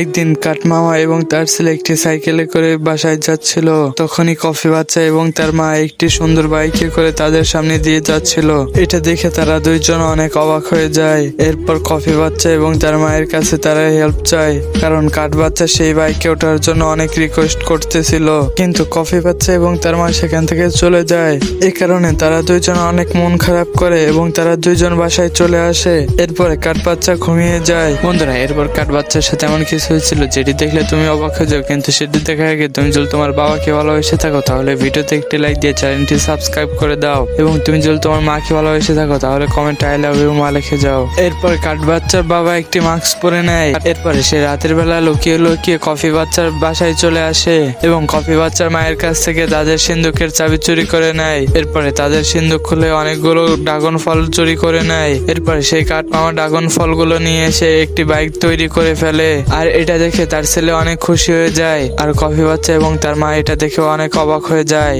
একদিন কাঠমামা এবং তার ছেলে একটি সাইকেলে করে বাসায় যাচ্ছিল। তখনই কফি বাচ্চা এবং তার মা একটি সুন্দর বাইকে করে তাদের সামনে দিয়ে যাচ্ছিল। এটা দেখে তারা দুইজন অনেক অবাক হয়ে যায়। এরপর কফি বাচ্চা এবং তার মায়ের কাছে তারা হেল্প চায়, কারণ কাঠ বাচ্চা সেই বাইকে ওঠার জন্য অনেক রিকোয়েস্ট করতেছিল। কিন্তু কফি বাচ্চা এবং তার মা সেখান থেকে চলে যায়। এই কারণে তারা দুইজন অনেক মন খারাপ করে এবং তারা দুইজন বাসায় চলে আসে। এরপরে কাঠ বাচ্চা ঘুমিয়ে যায়। বন্ধুরা, এরপর কাঠ বাচ্চার সাথে এমন কিছু হয়েছিল, যেটি দেখলে তুমি অবাক হয়ে যাও, কিন্তু সেটি দেখার আগে তুমি যদি তোমার বাবাকে ভালোবেসে থাকো, তাহলে ভিডিওতে একটি লাইক দিয়ে চ্যানেলটি সাবস্ক্রাইব করে দাও। এবং তুমি যদি তোমার মাকে ভালোবেসে থাকো, তাহলে কমেন্ট আই লাভ ইউ মা লিখে যাও। এরপর কাঠ বাচ্চার বাবা একটি মাস্ক পরে নেয়। এরপরে সে রাতের বেলা লুকিয়ে লুকিয়ে কফি বাচ্চার বাসায় চলে আসে এবং কফি বাচ্চার মায়ের কাছ থেকে তাদের সিন্ধুকের চাবি চুরি করে নেয়। এরপরে তাদের সিন্ধুক খুলে অনেকগুলো ড্রাগন ফল চুরি করে নেয়। এরপরে সেই কাঠ মামা ড্রাগন ফলগুলো নিয়ে এসে একটি বাইক তৈরি করে ফেলে। আর এটা দেখে তার ছেলে অনেক খুশি হয়ে যায় আর কফি বাচ্চা এবং তার মা এটা দেখে অনেক অবাক হয়ে যায়।